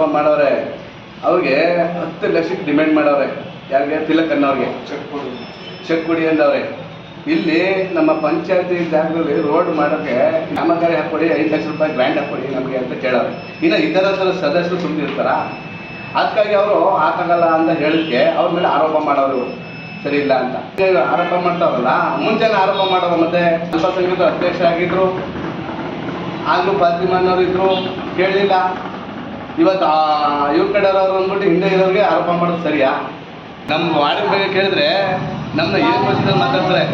ಆರೋಪ ಮಾಡವ್ರೆ ಅವ್ರಿಗೆ ಹತ್ತು ಲಕ್ಷಕ್ಕೆ ಡಿಮ್ಯಾಂಡ್ ಮಾಡವ್ರೆ ಯಾರಿಗೆ? ತಿಲಕ್ ಅನ್ನೋರಿಗೆ. ಚೆಕ್ ಕೊಡಿ. ಅಂದವ್ರೆ. ಇಲ್ಲಿ ನಮ್ಮ ಪಂಚಾಯತಿ ಜಾಗದಲ್ಲಿ ರೋಡ್ ಮಾಡೋಕ್ಕೆ ಕಾಮಗಾರಿ ಹಾಕೊಡಿ ಐದು ಲಕ್ಷ ರೂಪಾಯಿ ಗ್ರ್ಯಾಂಡ್ ಹಾಕ್ಕೊಡಿ ನಮಗೆ ಅಂತ ಕೇಳೋರು ಇನ್ನು ಇತರ ಸದಸ್ಯರು ಸುಮ್ಮನಿರ್ತಾರ ಅದಕ್ಕಾಗಿ ಅವರು ಹಾಕಾಗಲ್ಲ ಅಂತ ಹೇಳಿಕೆ ಅವ್ರ ಮೇಲೆ ಆರೋಪ ಮಾಡೋರು ಸರಿ ಇಲ್ಲ ಅಂತ. ಆರೋಪ ಮಾಡ್ತಾವಲ್ಲ ಮುಂಚೆನೇ ಆರೋಪ ಮಾಡೋರು ಮತ್ತೆ ಅಲ್ಪಸಂಖ್ಯಾತ ಅಧ್ಯಕ್ಷ ಆಗಿದ್ರು ಆಗ್ಲೂ ಫಾತಿಮನ್ನವ್ರು ಇದ್ರು ಕೇಳಲಿಲ್ಲ ಇವತ್ತು ಇವ್ರ ಕಡೆಯವ್ರು ಅಂದ್ಬಿಟ್ಟು ಹಿಂದೆ ಇರೋರಿಗೆ ಆರೋಪ ಮಾಡೋದು ಸರಿಯಾ? ನಮ್ಮ ವಾರ್ಡ್ ಬಗ್ಗೆ ಕೇಳಿದ್ರೆ ನಮ್ಮನ್ನ ಏನು ವರ್ಷದಲ್ಲಿ ಮಾತಾಡ್ತಾರೆ?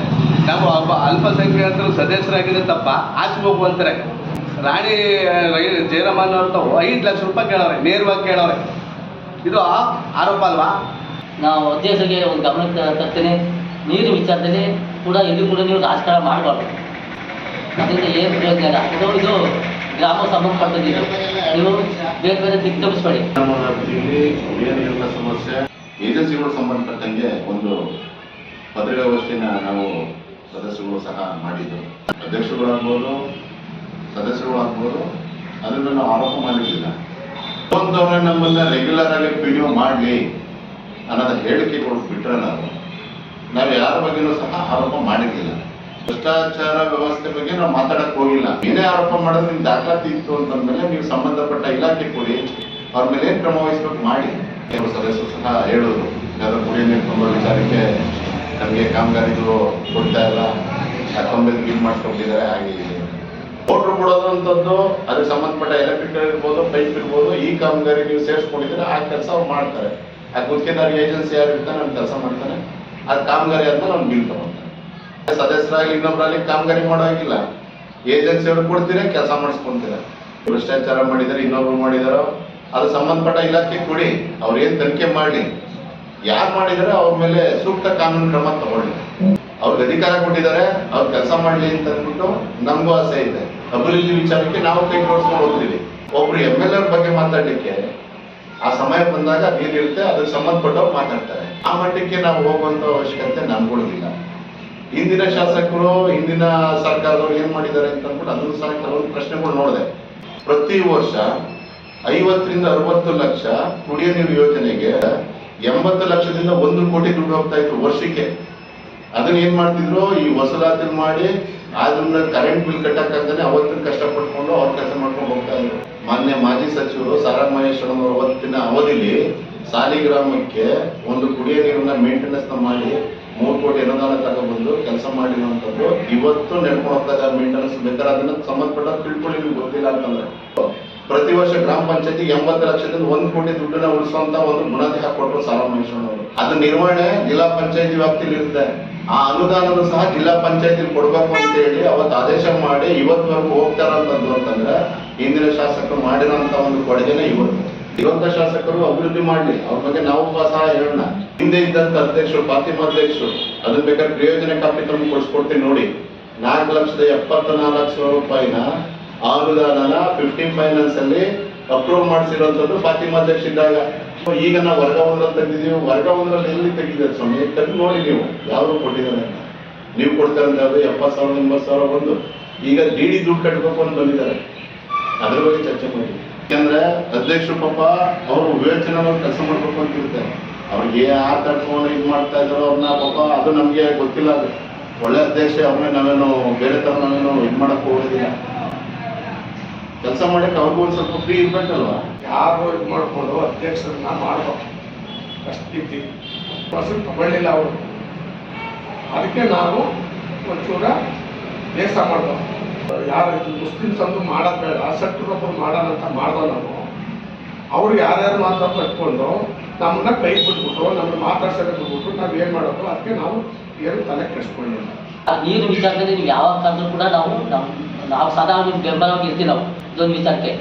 ನಾವು ಒಬ್ಬ ಅಲ್ಪಸಂಖ್ಯಾತರು ಸದಸ್ಯರಾಗಿದ್ರೆ ತಪ್ಪ, ಆಚೆ ಹೋಗು ಅಂತಾರೆ. ರಾಣಿ ಜಯರಾಮನ್ ಅವ್ರ ತಾವು ಐದು ಲಕ್ಷ ರೂಪಾಯಿ ಕೇಳವ್ರೆ, ನೇರವಾಗಿ ಕೇಳವ್ರೆ. ಇದು ಆರೋಪ ಅಲ್ವಾ? ನಾವು ಅಧ್ಯಕ್ಷರಿಗೆ ಒಂದು ಗಮನಕ್ಕೆ ತರ್ತೇನೆ. ನೀರು ವಿಚಾರದಲ್ಲಿ ಕೂಡ ಎಲ್ಲಿ ಕೂಡ ನೀವು ರಾಜಕಾರಣ ಮಾಡಬಾರ್ದು. ಅದರಿಂದ ಏನು ಪ್ರಯೋಜನ ಇಲ್ಲ. ಇದು ಇದು ಗ್ರಾಮ ಸಂಬಂಧಪಟ್ಟದ್ದು ನೀವು ಬೇರೆ ಬೇರೆ ದಿಕ್ಕು ತಪ್ಪಿಸ್ಬೇಡಿ. ನಮ್ಮ ವ್ಯಾಪ್ತಿಯಲ್ಲಿ ಸಮಸ್ಯೆ ಏಜೆನ್ಸಿಗಳು ಸಂಬಂಧಪಟ್ಟಂಗೆ ಒಂದು ಪತ್ರಿಕಾಗೋಷ್ಠಿನ ನಾವು ಸದಸ್ಯರುಗಳು ಸಹ ಮಾಡಿದ್ದು. ಅಧ್ಯಕ್ಷರುಗಳಾಗ್ಬೋದು, ಸದಸ್ಯರುಗಳಾಗ್ಬೋದು, ಅದನ್ನು ನಾವು ಆರೋಪ ಮಾಡಿರಲಿಲ್ಲ ಒಂದವ್ರೆ ನಮ್ಮನ್ನ ರೆಗ್ಯುಲರ್ ಆಗಿ ಡಿ ಮಾಡಲಿ ಅನ್ನೋದ ಹೇಳಿಕೆ ಬಿಟ್ರೆ ನಾವು ನಾವು ಯಾರ ಬಗ್ಗೆನೂ ಸಹ ಆರೋಪ ಮಾಡಿರಲಿಲ್ಲ ಭ್ರಷ್ಟಾಚಾರ ವ್ಯವಸ್ಥೆ ಬಗ್ಗೆ ನಾವು ಮಾತಾಡಕ್ ಹೋಗಿಲ್ಲ. ಏನೇ ಆರೋಪ ಮಾಡೋದು ನಿಮ್ ದಾಖಲಾತಿ ಇತ್ತು ಅಂತಂದ್ಮೇಲೆ ನೀವು ಸಂಬಂಧಪಟ್ಟ ಇಲಾಖೆ ಕೊಡಿ. ಅವ್ರ ಮೇಲೆ ಏನ್ ಕ್ರಮ ವಹಿಸ್ಬೇಕು ಮಾಡಿ. ಕೆಲವು ಸದಸ್ಯರು ಸಹ ಹೇಳೋದು ಯಾರು ಕುಡಿಯ ನೀರು ವಿಚಾರಕ್ಕೆ ನಮಗೆ ಕಾಮಗಾರಿಗಳು ಕೊಡ್ತಾ ಇಲ್ಲ. ಯಾಕೊಂಬೆ ಬಿಲ್ ಮಾಡ್ಕೊಂಡಿದ್ದಾರೆ ಹಾಗೆ ಓಟ್ರು ಕೊಡೋದು ಅಂತದ್ದು ಅದಕ್ಕೆ ಸಂಬಂಧಪಟ್ಟ ಎಲೆಕ್ಟ್ರಿಕಲ್ ಇರ್ಬೋದು, ಪೈಪ್ ಇರ್ಬೋದು, ಈ ಕಾಮಗಾರಿ ನೀವು ಸೇರಿಸ್ಕೊಂಡಿದ್ರೆ ಆ ಕೆಲಸ ಅವ್ರು ಮಾಡ್ತಾರೆ. ಆ ಗುತ್ತಿಗೆದಾರಿ ಏಜೆನ್ಸಿ ಯಾರು ಇರ್ತಾನೆ ನಮ್ಮ ಕೆಲಸ ಮಾಡ್ತಾನೆ ಅದು ಕಾಮಗಾರಿ ಅಂತ ನಮ್ಗೆ ಬಿಲ್ ತಗೊಂತಾರೆ. ಸದಸ್ಯರಾಗಲಿ ಇನ್ನೊಬ್ಬರಲ್ಲಿ ಕಾಮಗಾರಿ ಮಾಡೋ ಹಾಗಿಲ್ಲ. ಏಜೆನ್ಸಿ ಅವ್ರು ಕೊಡ್ತೀರಾ, ಕೆಲಸ ಮಾಡಿಸ್ಕೊಂತೀರ? ಭ್ರಷ್ಟಾಚಾರ ಮಾಡಿದಾರೆ, ಇನ್ನೊಬ್ರು ಮಾಡಿದಾರೋ, ಅದು ಸಂಬಂಧಪಟ್ಟ ಇಲಾಖೆ ಕೊಡಿ ಅವ್ರೇನು ತನಿಖೆ ಮಾಡಲಿ. ಯಾರು ಮಾಡಿದಾರೆ ಅವ್ರ ಮೇಲೆ ಸೂಕ್ತ ಕಾನೂನು ಕ್ರಮ ತಗೊಳ್ಳಿ. ಅವ್ರಿಗೆ ಅಧಿಕಾರ ಕೊಟ್ಟಿದ್ದಾರೆ, ಅವ್ರು ಕೆಲಸ ಮಾಡ್ಲಿ ಅಂತ ಅಂದ್ಬಿಟ್ಟು ನಮಗೂ ಆಸೆ ಇದೆ. ಅಭಿವೃದ್ಧಿ ವಿಚಾರಕ್ಕೆ ನಾವು ಕೈ ಜೋಡಿಸ್ಕೊಂಡು ಹೋಗ್ತೀವಿ. ಒಬ್ರು ಎಂ ಎಲ್ ಎರ್ ಬಗ್ಗೆ ಮಾತಾಡ್ಲಿಕ್ಕೆ, ಆ ಸಮಯ ಬಂದಾಗ ಅದೇನಿರುತ್ತೆ ಅದಕ್ಕೆ ಸಂಬಂಧಪಟ್ಟವ್ರು ಮಾತಾಡ್ತಾರೆ. ಆ ಮಟ್ಟಕ್ಕೆ ನಾವು ಹೋಗುವಂತ ಅವಶ್ಯಕತೆ ನಮ್ಗಳಿಗಿಲ್ಲ ಹಿಂದಿನ ಶಾಸಕರು, ಹಿಂದಿನ ಸರ್ಕಾರದವರು ಏನ್ ಮಾಡಿದ್ದಾರೆ ಅಂತ ಅಂದ್ಬಿಟ್ಟು ಅದನ್ನು ಸಹ ಕೆಲವೊಂದು ಪ್ರಶ್ನೆಗಳು ನೋಡಿದೆ. ಪ್ರತಿ ವರ್ಷ ಐವತ್ತರಿಂದ ಅರವತ್ತು ಲಕ್ಷ ಕುಡಿಯ ನೀರು ಯೋಜನೆಗೆ ಎಂಬತ್ತು ಲಕ್ಷದಿಂದ ಒಂದು ಕೋಟಿ ದುಡ್ಡು ಹೋಗ್ತಾ ಇತ್ತು ವರ್ಷಕ್ಕೆ. ಅದನ್ನ ಏನ್ ಮಾಡ್ತಿದ್ರು? ಈ ವಸೂಲಾತಿ ಮಾಡಿ ಅದನ್ನ ಕರೆಂಟ್ ಬಿಲ್ ಕಟ್ಟಕ್ಕಾಗ್ತಾನೆ ಅವತ್ತಿನ ಕಷ್ಟಪಟ್ಕೊಂಡು ಅವ್ರ ಕೆಲಸ ಮಾಡ್ಕೊಂಡು ಹೋಗ್ತಾ ಇದ್ರು. ಮಾನ್ಯ ಮಾಜಿ ಸಚಿವರು ಸಾರಾ ಮಹೇಶ್ವರಂ ಅವರ ಅವತ್ತಿನ ಅವಧಿಲಿ ಸಾಲಿಗ್ರಾಮಕ್ಕೆ ಒಂದು ಕುಡಿಯ ನೀರನ್ನ ಮೇಂಟೆನೆನ್ಸ್ ಮಾಡಿ ಮೂರು ಕೋಟಿ ಅನುದಾನ ತಗೊಂಡ್ಬಂದು ಕೆಲಸ ಮಾಡಿರುವಂತದ್ದು ಇವತ್ತು ನಡ್ಕೊಂಡು ಹೋಗ್ತಾ ಮೇಂಟೆನೆನ್ಸ್ ಬೇಕಾದ್ರೆ ಅದನ್ನ ಸಂಬಂಧಪಟ್ಟ ತಿಳ್ಕೊಳ್ಳಿ, ನಿಮ್ಗೆ ಗೊತ್ತಿಲ್ಲ ಅಂತಂದ್ರೆ. ಪ್ರತಿ ವರ್ಷ ಗ್ರಾಮ ಪಂಚಾಯತಿ ಎಂಬತ್ತು ಲಕ್ಷದಿಂದ ಒಂದು ಕೋಟಿ ದುಡ್ಡನ್ನ ಉಳಿಸುವಂತ ಒಂದು ಗುಣದೇಹ ಕೊಟ್ಟರು ಸಾಲ ಅವರು. ಅದು ನಿರ್ವಹಣೆ ಜಿಲ್ಲಾ ಪಂಚಾಯತಿ ವ್ಯಾಪ್ತಿಲಿ ಇರುತ್ತೆ. ಆ ಅನುದಾನನು ಸಹ ಜಿಲ್ಲಾ ಪಂಚಾಯತಿ ಕೊಡ್ಬೇಕು ಅಂತ ಹೇಳಿ ಅವತ್ತು ಆದೇಶ ಮಾಡಿ ಇವತ್ತವರೆಗೂ ಹೋಗ್ತಾರಂತದ್ದು ಅಂತಂದ್ರೆ, ಹಿಂದಿನ ಶಾಸಕರು ಮಾಡಿರೋ ಒಂದು ಕೊಡುಗೆನೇ ಇವತ್ತು. ಇರುವಂತ ಶಾಸಕರು ಅಭಿವೃದ್ಧಿ ಮಾಡಲಿ. ಅವ್ರ ಬಗ್ಗೆ ನಾವು ಸಹ ಹೇಳೋಣ. ಹಿಂದೆ ಇದ್ದಂತ ಅಧ್ಯಕ್ಷರು ಫಾತಿಮಾ ಅಧ್ಯಕ್ಷರು ಅದನ್ನ ಬೇಕಾದ್ರೆ ಪ್ರಯೋಜನ ತಮ್ಮ ಕೊಡಿಸ್ಕೊಡ್ತೀನಿ ನೋಡಿ. ನಾಲ್ಕು ಲಕ್ಷದ ಎಪ್ಪತ್ತ ನಾಲ್ಕು ಸಾವಿರ ರೂಪಾಯಿನ ಅನುದಾನನ ಫಿಫ್ಟೀನ್ ಫೈನಾನ್ಸ್ ಅಲ್ಲಿ ಅಪ್ರೂವ್ ಮಾಡಿಸಿರುವಂತದ್ದು ಫಾತಿಮಾ ಅಧ್ಯಕ್ಷ ಇದ್ದಾಗ. ಈಗ ನಾವು ವರ್ಗ ಒಂದ್ರಲ್ಲಿ ತೆಗೆದಿದ್ದೀವಿ. ವರ್ಗ ಒಂದ್ರಲ್ಲಿ ಎಲ್ಲಿ ತೆಗೆದಿದ್ದಾರೆ ಸ್ವಾಮಿ? ತೆಗೆದು ನೋಡಿ ನೀವು. ಯಾರು ಕೊಟ್ಟಿದ್ದಾರೆ. ನೀವು ಕೊಡ್ತಾರಂತ ಅದು ಎಪ್ಪತ್ತು ಸಾವಿರ, ಎಂಬತ್ತು ಸಾವಿರ ಬಂದು ಈಗ ಡಿ ಡಿ ದುಡ್ಡು ಕಟ್ಟಬೇಕು ಅಂತ ಬಂದಿದ್ದಾರೆ. ಅದ್ರ ಬಗ್ಗೆ ಚರ್ಚೆ ಮಾಡಿ. ಯಾಕಂದ್ರೆ ಅಧ್ಯಕ್ಷರು ಪಾಪ ಅವರು ವಿವೇಚನೆ ಕೆಲಸ ಮಾಡ್ಬೇಕು ಅಂತ ಇರುತ್ತೆ. ಅವ್ರಿಗೆ ಯಾರು ತಡ್ಕೊಂಡು ಇದು ಮಾಡ್ತಾ ಇದ್ರು ಅವ್ರನ್ನ ಪಾಪ ಅದು ನಮ್ಗೆ ಗೊತ್ತಿಲ್ಲ ಅದು. ಒಳ್ಳೆ ಅಧ್ಯಕ್ಷ ಅವನೇ ನಾವೇನು ಬೇರೆ ತರ ನಾವೇನು ಇದು ಮಾಡಕ್ ಹೋಗೋದಿಲ್ಲ. ಕೆಲಸ ಮಾಡಕ್ಕೆ ಅವ್ರಿಗೂ ಒಂದ್ ಸ್ವಲ್ಪ ಫ್ರೀ ಇರ್ಬೇಕಲ್ವಾ? ಯಾರು ಇದು ಮಾಡ್ಕೊಂಡು ಅಧ್ಯಕ್ಷರನ್ನ ಮಾಡ್ಬೇಕು. ಅಷ್ಟಿತಿ ಹೆಸರು ತಗೊಳ್ಳಿಲ್ಲ ಅವರು. ಅದಕ್ಕೆ ನಾವು ಒಂಚೂರ ದೇಶ ಮಾಡ್ದೋ ಯಾರು ಮುಸ್ಲಿಮ್ಸ್ ಅಂದು ಮಾಡೋದು ಬೇಡ ಸೆಕ್ಟರ್ ಮಾಡೋಣ ಅಂತ ಮಾಡ್ದೋ ನಾವು, ಅವ್ರು ಯಾರ್ಯಾರು ಮಾತ್ರ ಕಟ್ಕೊಂಡು ನಮ್ಮನ್ನ ಕೈ ಬಿಟ್ಬಿಟ್ಟು ನಮ್ಮ ಮಾತಾಡ್ಸೋಕೆ ಬಿಟ್ಬಿಟ್ಟು ನಾವು ಏನು ಮಾಡೋದು? ಅದಕ್ಕೆ ನಾವು ಏನು ತಲೆ ಕೆಡಿಸ್ಕೊಂಡಿಲ್ಲ. ಆ ನೀರಿನ ವಿಚಾರದಲ್ಲಿ ನೀವು ಯಾವ ಕಾರಣಕ್ಕೂ ಕೂಡ ನಾವು ನಾವು ಸದಾ ನಿಮ್ಮ ಬೆಂಬಲವಾಗಿ ಇರ್ತೀವಿ ನಾವು, ಇದೊಂದು ವಿಚಾರಕ್ಕೆ.